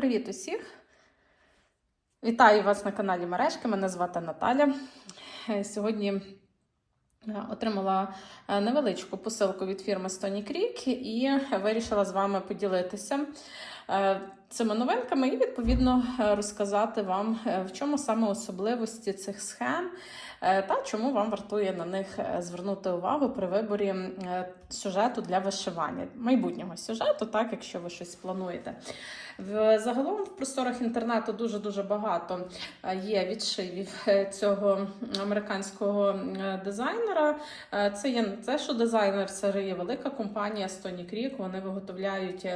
Привіт усіх! Вітаю вас на каналі Мережки. Мене звати Наталя. Е, Сьогодні е, отримала е, невеличку посилку від фірми Stony Creek і вирішила з вами поділитися цими новинками і відповідно розказати вам, в чому саме особливості цих схем та чому вам вартує на них звернути увагу при виборі сюжету для вишивання, майбутнього сюжету, так якщо ви щось плануєте. Загалом в просторах інтернету дуже дуже багато е, є відшивів е, цього американського е, дизайнера. Це є це, що дизайнер, це є велика компанія Stony Creek. Вони виготовляють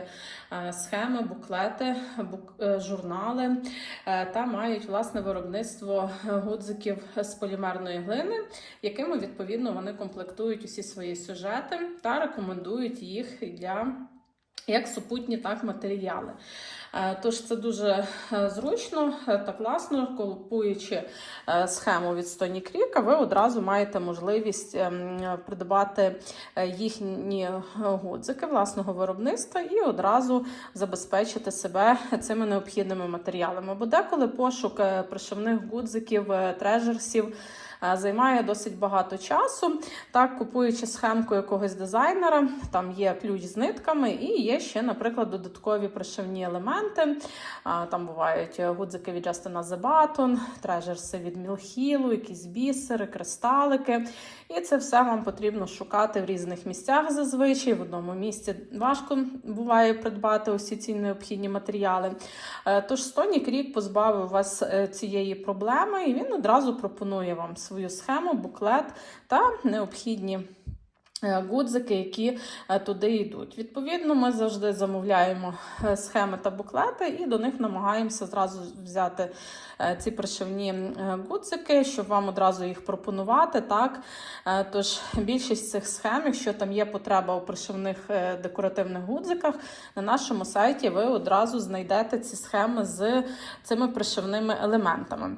схеми, буклети, бук, журнали та мають власне виробництво гудзиків з полімерної глини, якими відповідно вони комплектують усі свої сюжети та рекомендують їх для. Як супутні, так матеріали. Е, Тож це дуже е, зручно е, та класно, купуючи схему від Stony Creek, ви одразу маєте можливість ем, придбати їхні гудзики власного виробництва і одразу забезпечити себе цими необхідними матеріалами. Бо деколи пошук пришивних гудзиків, трежерсів. Е, Займає досить багато часу. Так, купуючи схемку якогось дизайнера, там є ключ з нитками, і є ще, наприклад, додаткові пришивні елементи. Там бувають гудзики від Justin The Button, трежерси від Мілхілу, якісь бісери, кристалики. І це все вам потрібно шукати в різних місцях зазвичай. В одному місці важко буває придбати усі ці необхідні матеріали. Е, Тож Стонік рік позбавив вас е, цієї проблеми, і він одразу пропонує вам свою схему, буклет та необхідні. Гудзики, які е, туди йдуть. Відповідно, ми завжди замовляємо е, схеми та буклети і до них намагаємося зразу взяти е, ці пришивні гудзики, щоб вам одразу їх пропонувати. Так? Тож більшість цих схем, якщо там є потреба у пришивних декоративних гудзиках, на нашому сайті ви одразу знайдете ці схеми з цими пришивними елементами.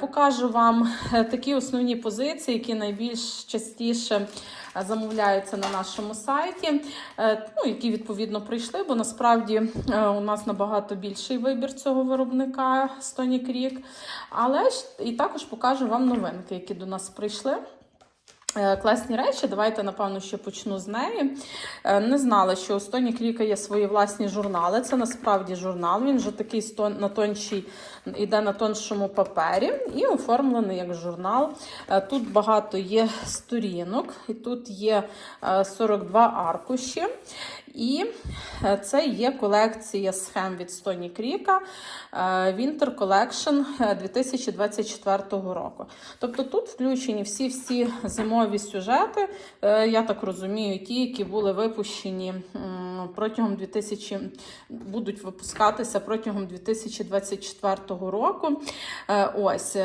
Покажу вам такі основні позиції, які найбільш частіше замовляються на нашому сайті, е, ну, які відповідно прийшли, бо насправді е, у нас набагато більший вибір цього виробника Stony Creek. Але і також покажу вам новинки, які до нас прийшли. Е, Класні речі, давайте, напевно, ще почну з неї. Е, Не знала, що у Стоні Кліка є свої власні журнали. Це насправді журнал. Він вже такий на тоншій, іде на тоншому папері і оформлений як журнал. Е, Тут багато є сторінок, і тут є е, 42 аркуші. І е, це є колекція схем від Стоні Кріка Winter Collection е, 2024 року. Тобто тут включені всі-всі зимові сюжети, е, я так розумію, ті, які були випущені протягом 2000, будуть випускатися протягом 2024 року. Е, Ось.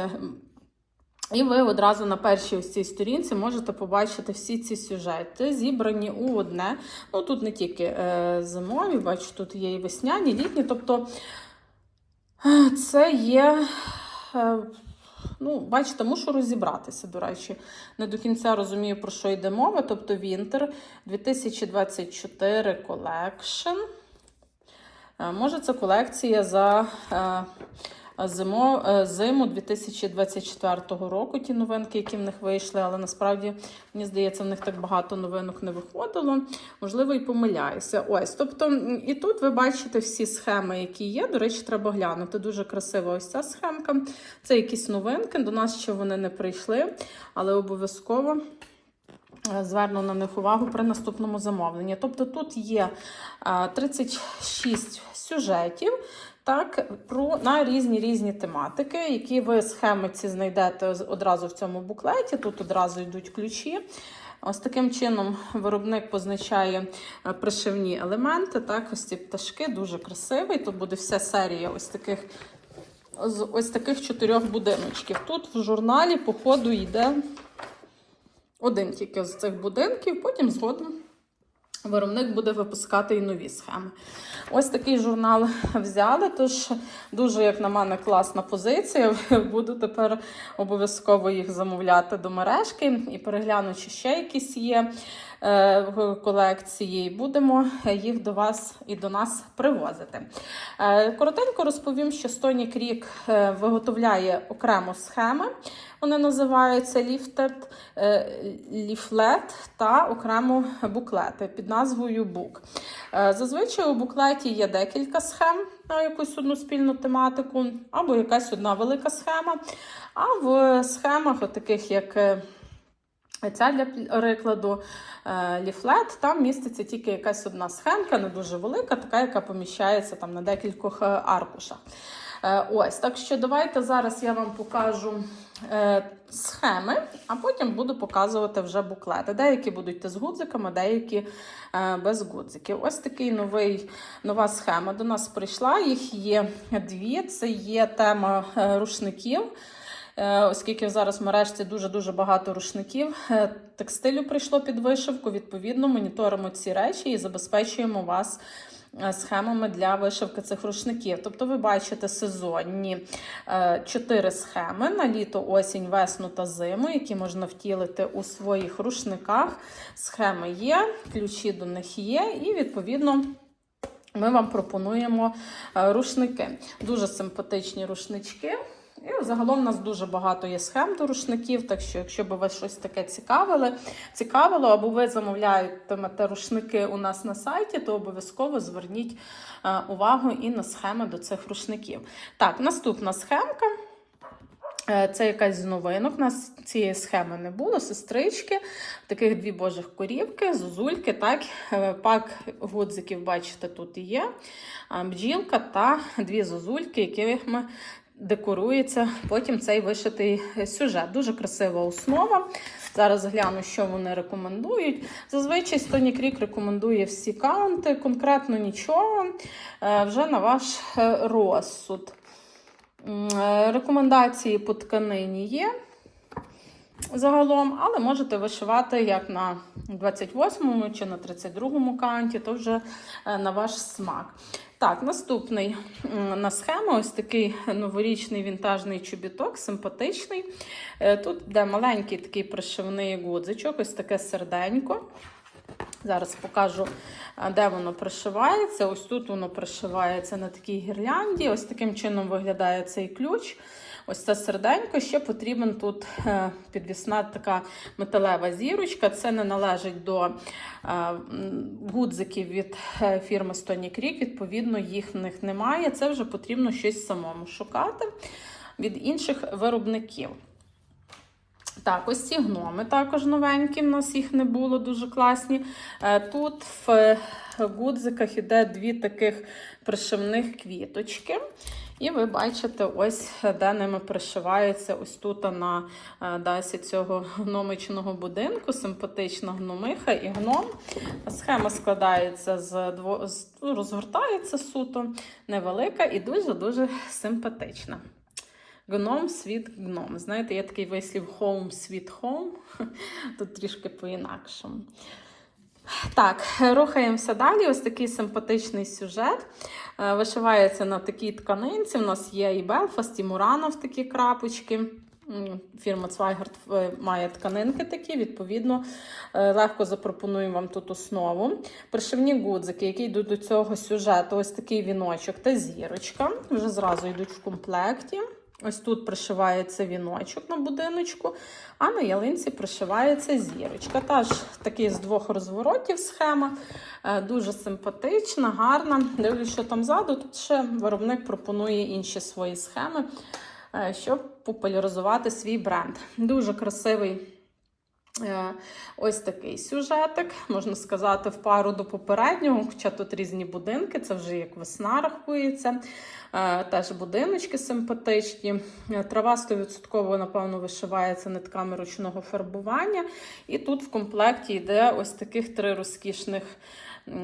І ви одразу на першій ось цій сторінці можете побачити всі ці сюжети, зібрані у одне. Ну тут не тільки е, зимові, бачу, тут є і весняні, літні. Тобто е, це є. Е, Ну, бачите, мушу розібратися, до речі. Не до кінця розумію, про що йде мова. Тобто Winter 2024 Collection. Е, Може, це колекція за е, зимо, е, зиму 2024 року, ті новинки, які в них вийшли, але насправді, мені здається, в них так багато новинок не виходило. Можливо, і помиляюся. Ось, тобто, і тут ви бачите всі схеми, які є. До речі, треба глянути. Дуже красива ось ця схемка. Це якісь новинки. До нас ще вони не прийшли, але обов'язково. е, Зверну на них увагу при наступному замовленні. Тобто тут є е, 36 сюжетів, так, про на різні різні тематики, які ви схеми ці знайдете одразу в цьому буклеті. Тут одразу йдуть ключі. Ось таким чином виробник позначає е, пришивні елементи. Так, ось ці пташки дуже красивий. Тут буде вся серія ось таких. Ось таких чотирьох будиночків. Тут в журналі, по ходу, йде один тільки з цих будинків, потім згодом Виробник буде випускати і нові схеми. Ось такий журнал взяли, тож дуже, як на мене, класна позиція. Буду тепер обов'язково їх замовляти до мережки і переглянути, чи ще якісь є. е, колекції. Будемо їх до вас і до нас привозити. Е, Коротенько розповім, що Stony Creek е, виготовляє окремо схеми. Вони називаються ліфтет, е, ліфлет та окремо буклети під назвою Бук. Е, Зазвичай у буклеті є декілька схем на якусь одну спільну тематику, або якась одна велика схема. А в схемах, таких як е, ця для прикладу ліфлет, там міститься тільки якась одна схемка, не дуже велика, така, яка поміщається там на декількох аркушах. Ось, так що давайте зараз я вам покажу схеми, а потім буду показувати вже буклети. Деякі будуть з гудзиками, деякі е, без гудзиків. Ось такий новий, нова схема до нас прийшла. Їх є дві. Це є тема е, рушників. Е, Оскільки зараз в мережці дуже-дуже багато рушників, е, текстилю прийшло під вишивку. Відповідно, моніторимо ці речі і забезпечуємо вас е, схемами для вишивки цих рушників. Тобто, ви бачите сезонні е, чотири схеми на літо, осінь, весну та зиму, які можна втілити у своїх рушниках. Схеми є, ключі до них є, і відповідно. Ми вам пропонуємо е, рушники. Дуже симпатичні рушнички. І загалом у нас дуже багато є схем до рушників, так що, якщо б вас щось таке цікавили, цікавило, або ви замовляєте рушники у нас на сайті, то обов'язково зверніть е, увагу і на схеми до цих рушників. Так, наступна схемка. Е, Це якась з новинок. У нас цієї схеми не було. Сестрички, таких дві божих корівки, зозульки. Так, Е, пак гудзиків, бачите, тут і є. Бджілка та дві зозульки, якими декорується потім цей вишитий сюжет. Дуже красива основа. Зараз гляну, що вони рекомендують. Зазвичай Стоні Крік рекомендує всі каунти, конкретно нічого. Е, Вже на ваш е, розсуд. Е, Рекомендації по тканині є загалом, але можете вишивати як на 28-му чи на 32-му каунті, то вже на ваш смак. Так, наступний на схему ось такий новорічний вінтажний чобіток, симпатичний. Е, Тут де маленький такий пришивний гудзичок, ось таке серденько. Зараз покажу, де воно пришивається. Ось тут воно пришивається на такій гірлянді. Ось таким чином виглядає цей ключ. Ось це серденько. Ще потрібен тут е, підвісна така металева зірочка. Це не належить до е, гудзиків від е, фірми Stony Creek. Відповідно, їх в них немає. Це вже потрібно щось самому шукати від інших виробників. Так, ось ці гноми також новенькі, в нас їх не було, дуже класні. Тут в гудзиках іде дві таких пришивних квіточки. І ви бачите, ось де ними пришиваються ось тут на е, дасі цього гномичного будинку. Симпатична гномиха і гном. Схема складається з дво... ну, розгортається суто, невелика і дуже-дуже симпатична. Гном, світ, гном. Знаєте, є такий вислів home, світ home. Тут трішки по-інакшому. Так, рухаємося далі. Ось такий симпатичний сюжет. Е, Вишивається на такій тканинці. У нас є і Белфаст, і Муранов такі крапочки. Фірма Цвайгард е, має тканинки такі, відповідно, е, легко запропоную вам тут основу. Пришивні гудзики, які йдуть до цього сюжету, ось такий віночок та зірочка. Вже зразу йдуть в комплекті. Ось тут пришивається віночок на будиночку, а на ялинці пришивається зірочка. Теж такий з двох розворотів схема. Е, Дуже симпатична, гарна. Дивлюсь, що там ззаду. Тут ще виробник пропонує інші свої схеми, е, щоб популяризувати свій бренд. Дуже красивий. Е, Ось такий сюжетик, можна сказати, в пару до попереднього, хоча тут різні будинки, це вже як весна рахується. Е, Теж будиночки симпатичні. Е, Трава 100%, напевно, вишивається нитками ручного фарбування. І тут в комплекті йде ось таких три розкішних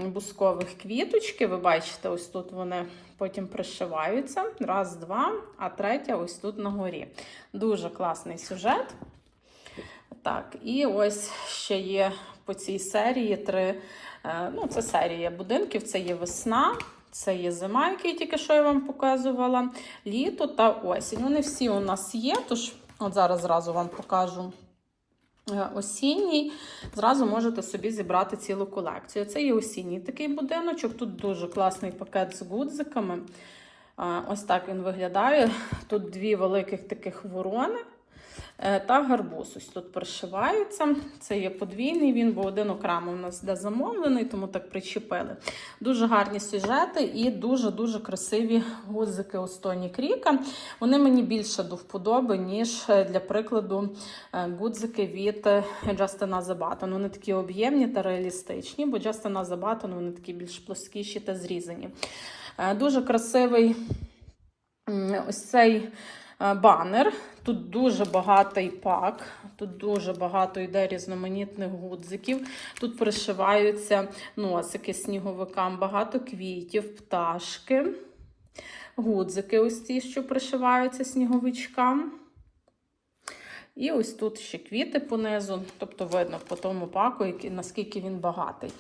бускових квіточки. Ви бачите, ось тут вони потім пришиваються. Раз, два, а третя ось тут на горі. Дуже класний сюжет. Так, і ось ще є по цій серії три. е, Ну, це серія будинків, це є весна, це є зима, який тільки що я вам показувала, літо та осінь. Вони всі у нас є, тож от зараз зразу вам покажу е, осінній, зразу можете собі зібрати цілу колекцію. Це є осінній такий будиночок. Тут дуже класний пакет з гудзиками. Е, Ось так він виглядає. Тут дві великих таких ворони. Е, Та гарбуз ось тут пришиваються. Це є подвійний він, бо один окремо у нас де замовлений, тому так причепили. Дуже гарні сюжети і дуже-дуже красиві гудзики у стоні кріка. Вони мені більше до вподоби, ніж е, для прикладу е, гудзики від Justin Забатон. Вони такі об'ємні та реалістичні, бо Justin Забатон вони такі більш плоскіші та зрізані. Дуже красивий ось цей банер. Тут дуже багатий пак, тут дуже багато йде різноманітних гудзиків. Тут пришиваються носики сніговикам, багато квітів, пташки, гудзики, ось ті, що пришиваються сніговичкам. І ось тут ще квіти понизу, тобто видно по тому паку, наскільки він багатий.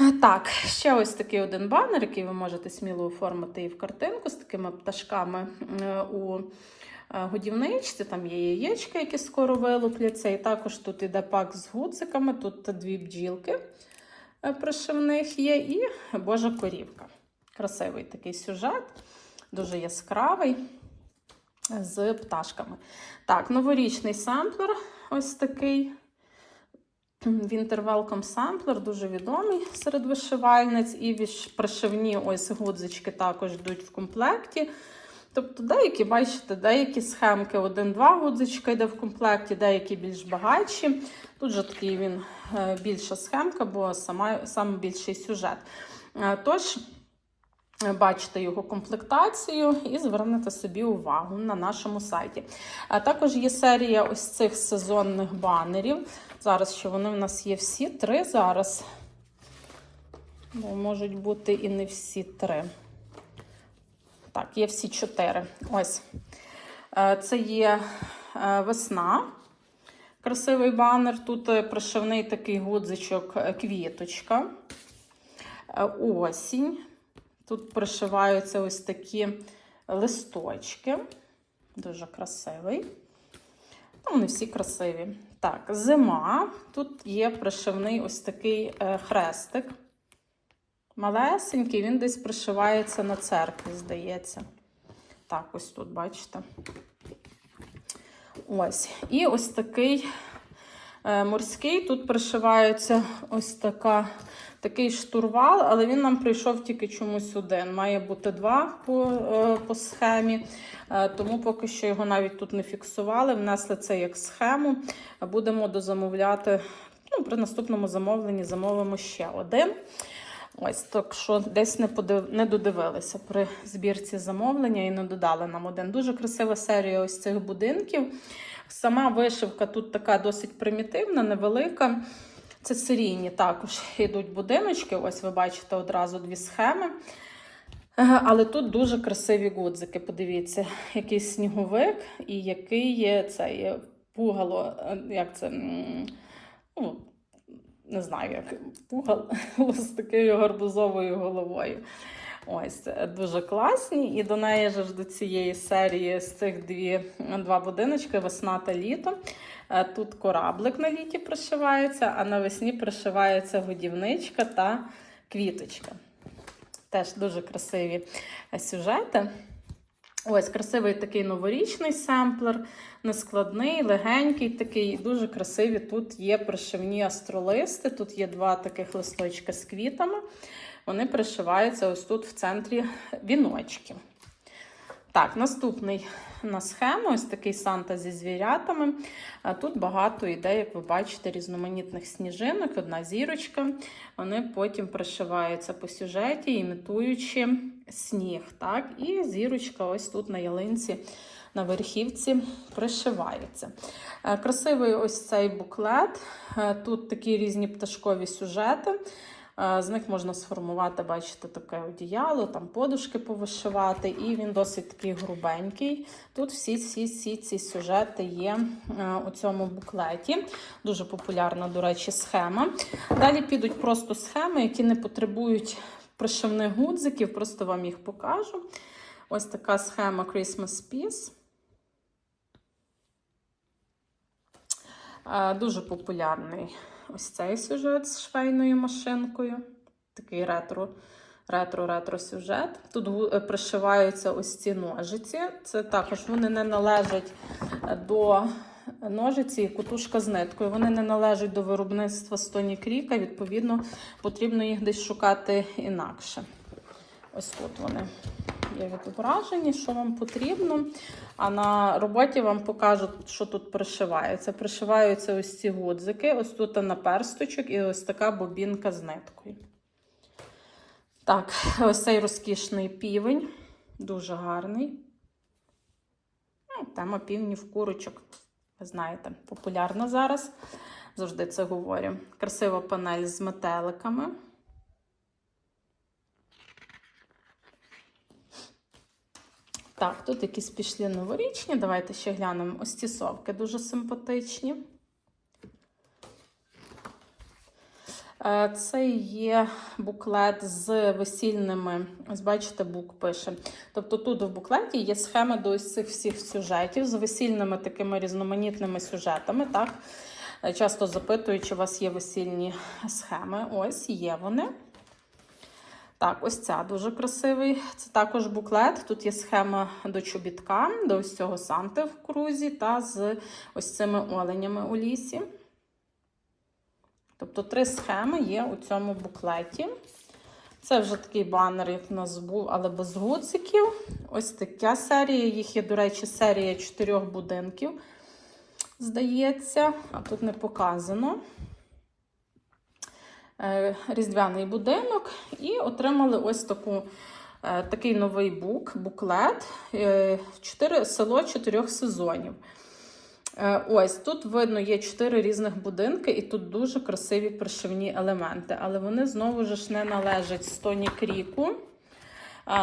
Е, Так, ще ось такий один банер, який ви можете сміло оформити і в картинку з такими пташками е, у е, годівничці. Там є яєчка, які скоро вилупляться. І також тут іде пак з гудзиками, тут дві бджілки пришивних є, і Божа корівка. Красивий такий сюжет, дуже яскравий з пташками. Так, новорічний самплер ось такий. Winter Welcome Sampler, дуже відомий серед вишивальниць, і пришивні ось гудзички також йдуть в комплекті. Тобто, деякі, бачите, деякі схемки, один-два гудзичка йде в комплекті, деякі більш багатші. Тут же такий він е, більша схемка, бо сама, сам більший сюжет. Е, Тож, е, бачите його комплектацію і звернете собі увагу на нашому сайті. Також є серія ось цих сезонних банерів. Зараз що вони в нас є всі три зараз. Бо можуть бути і не всі три. Так, є всі чотири. Ось. Е, Це є е, весна. Красивий банер. Тут е, пришивний такий гудзичок, квіточка. Осінь. Тут пришиваються ось такі листочки. Дуже красивий. Ну, вони всі красиві. Так, зима. Тут є пришивний ось такий е, хрестик. Малесенький, він десь пришивається на церкві, здається. Так, ось тут, бачите. Ось. І ось такий морський. Тут пришивається ось така, такий штурвал, але він нам прийшов тільки чомусь один. Має бути два по, е, по схемі, е, тому поки що його навіть тут не фіксували. Внесли це як схему. Будемо дозамовляти. Ну, при наступному замовленні замовимо ще один. Ось, так що десь не подив... не додивилися при збірці замовлення і не додали нам один. Дуже красива серія ось цих будинків. Сама вишивка тут така досить примітивна, невелика. Це серійні також йдуть будиночки. Ось ви бачите одразу дві схеми. Але тут дуже красиві гудзики. Подивіться, який сніговик і який є цей пугало, е, як це. Ну, не знаю, як пугало з такою гарбузовою головою. Ось е, дуже класні. І до неї ж до цієї серії з цих дві, два будиночки весна та літо. Е, Тут кораблик на літі пришивається, а навесні пришивається годівничка та квіточка. Теж дуже красиві е, сюжети. Ось красивий такий новорічний семплер, нескладний, легенький такий, дуже красиві. Тут є пришивні астролисти, тут є два таких листочка з квітами. Вони пришиваються ось тут в центрі віночки. Так, наступний на схему ось такий Санта зі звірятами. Тут багато йде, як ви бачите, різноманітних сніжинок, одна зірочка. Вони потім пришиваються по сюжеті, імітуючи сніг. Так? І зірочка ось тут на ялинці. На верхівці пришивається. Е, Красивий ось цей буклет. Е, Тут такі різні пташкові сюжети. Е, З них можна сформувати, бачите, таке одіяло, там подушки повишивати, і він досить такий грубенький. Тут всі всі, всі ці сюжети є е, у цьому буклеті. Дуже популярна, до речі, схема. Далі підуть просто схеми, які не потребують пришивних гудзиків, просто вам їх покажу. Ось така схема Christmas Piece. Е, Дуже популярний ось цей сюжет з швейною машинкою. Такий ретро. Ретро-ретро сюжет. Тут е, пришиваються ось ці ножиці. Це також вони не належать е, до ножиці і кутушка з ниткою. Вони не належать до виробництва Стоні Кріка, відповідно, потрібно їх десь шукати інакше. Ось тут вони є відображені, що вам потрібно. А на роботі вам покажуть, що тут пришивається. Пришиваються ось ці гудзики, ось тут на персточок і ось така бобінка з ниткою. Так, ось цей розкішний півень, дуже гарний. Ну, тема півнів курочок. Ви знаєте, популярна зараз. Завжди це говорю. Красива панель з метеликами. Так, тут якісь пішли новорічні. Давайте ще глянемо. Ось ці совки дуже симпатичні. Е, Це є буклет з весільними. Ось бачите, бук пише. Тобто тут в буклеті є схеми до ось цих всіх сюжетів з весільними такими різноманітними сюжетами. Так? Е, Часто запитують, чи у вас є весільні схеми. Ось є вони. Так, ось ця дуже красивий. Це також буклет. Тут є схема до чобітка, до ось цього Санти в крузі та з ось цими оленями у лісі. Тобто три схеми є у цьому буклеті. Це вже такий банер, як у нас був, але без гудзиків. Ось така серія. Їх є, до речі, серія чотирьох будинків. Здається, а тут не показано. Е, Різдвяний будинок. І отримали ось таку, е, такий новий бук, буклет. е, Чотири, село чотирьох сезонів. Ось тут видно є чотири різних будинки, і тут дуже красиві пришивні елементи. Але вони знову ж не належать Стоні Кріку.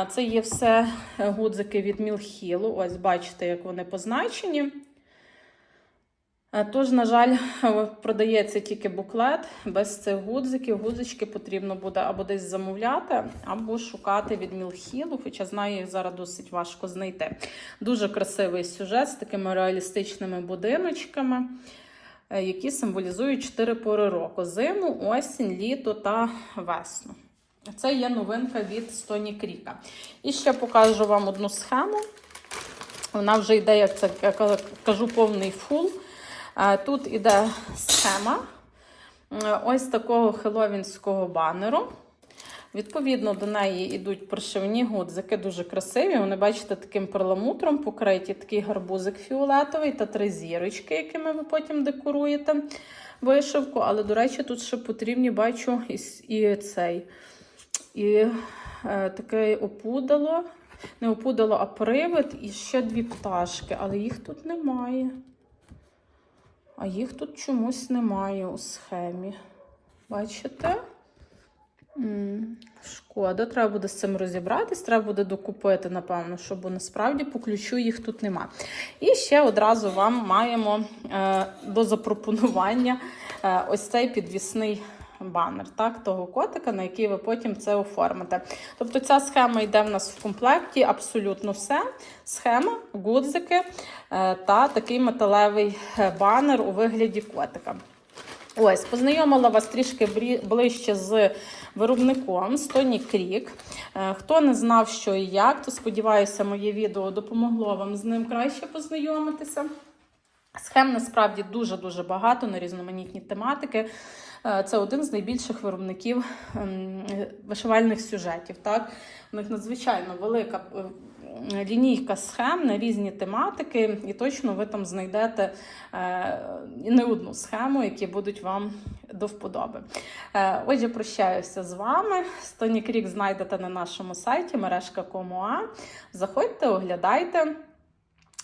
Це є все гудзики від Мілхілу. Ось бачите, як вони позначені. Е, Тож, на жаль, продається тільки буклет без цих гудзиків. Гудзички потрібно буде або десь замовляти, або шукати від Мілхілу, хоча знаю, їх зараз досить важко знайти. Дуже красивий сюжет з такими реалістичними будиночками, е, які символізують чотири пори року: зиму, осінь, літо та весну. Це є новинка від Стоні Кріка. І ще покажу вам одну схему. Вона вже йде, як це кажу, повний фул. Тут іде схема ось такого хеловінського банеру. Відповідно, до неї йдуть прошивні гудзики, дуже красиві. Вони, бачите, таким перламутром покриті такий гарбузик фіолетовий та три зірочки, якими ви потім декоруєте вишивку. Але, до речі, тут ще потрібні, бачу, і, і цей. І е, таке опудало. Не опудало, а привид, і ще дві пташки, але їх тут немає. А їх тут чомусь немає у схемі. Бачите? Шкода, треба буде з цим розібратись, треба буде докупити, напевно, щоб насправді по ключу їх тут нема. І ще одразу вам маємо е, до запропонування е, ось цей підвісний банер, так, того котика, на який ви потім це оформите. Тобто ця схема йде в нас в комплекті абсолютно все. Схема, гудзики е, та такий металевий е, банер у вигляді котика. Ось, познайомила вас трішки ближче з виробником Стоні Крік. Е, Хто не знав, що і як, то сподіваюся, моє відео допомогло вам з ним краще познайомитися. Схем насправді дуже-дуже багато на різноманітні тематики. Е, Це один з найбільших виробників ем, вишивальних сюжетів. Так? У них надзвичайно велика е, лінійка схем на різні тематики, і точно ви там знайдете е, не одну схему, які будуть вам до вподоби. Отже, прощаюся з вами. Стоні Крік знайдете на нашому сайті мережка.com.ua. Заходьте, оглядайте.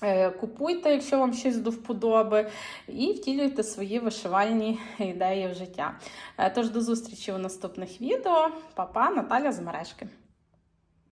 Е, Купуйте, якщо вам щось до вподоби, і втілюйте свої вишивальні ідеї в життя. Е, Тож до зустрічі у наступних відео. Па-па, Наталя з мережки.